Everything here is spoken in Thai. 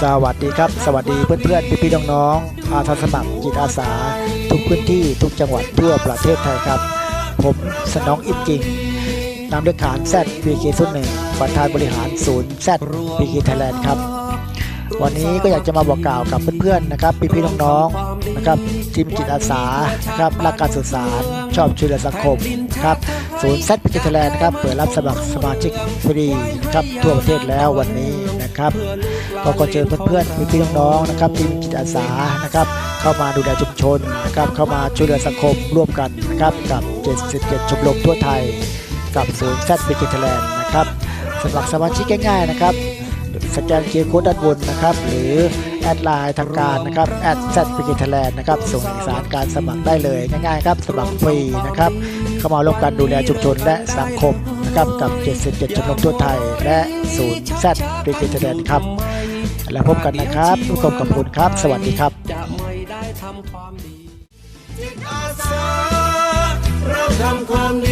สวัสดีครับ สวัสดีเพื่อนๆพี่ๆน้องๆอาสาสมัครจิตอาสา ทุกพื้นที่ทุกจังหวัดทั่วประเทศไทยครับ ผมสนองอิมจริงนำด้วยขานแซดพีเคสุดหนึ่งประธานบริหารศูนย์แซดพีเคไทยแลนด์ครับ วันนี้ก็อยากจะมาบอกกล่าวกับเพื่อนๆนะครับพี่ๆน้องๆนะครับทีมจิตอาสานะครับรักการสื่อสารชอบช่วยเหลือสังคมครับศูนย์แซดพีเคไทยแลนด์ครับเปิดรับสมัครสมาชิกฟรีครับทั่วประเทศแล้ววันนี้นะครับ ก็ขอเชิญเพื่อนๆพี่ๆน้องๆนะครับทีมจิตอาสานะครับ เข้ามาดูแลชุมชนนะครับ เข้ามาช่วยเหลือสังคมร่วมกันนะครับ กับ 77 ชมรมทั่วไทย กับศูนย์แซดพีเคไทแลนด์นะครับสมัครสมาชิกง่าย ๆ นะครับ สแกนเคอร์โค้ดด้านบนนะครับ หรือแอดไลน์ทางการนะครับแอดแซดพีเคไทแลนด์นะครับส่งเอกสารการสมัครได้เลยง่ายๆครับสมัครฟรีนะครับเข้ามาร่วมกันดูแลชุมชนและสังคมนะครับกับ 77 ชมรมทั่วไทย และศูนย์แซดพีเคไทแลนด์ครับ แล้วพบกันนะครับทุกคนขอบคุณครับ สวัสดีครับจะไม่ได้ทำความดีจิตอาสาเราทำความดี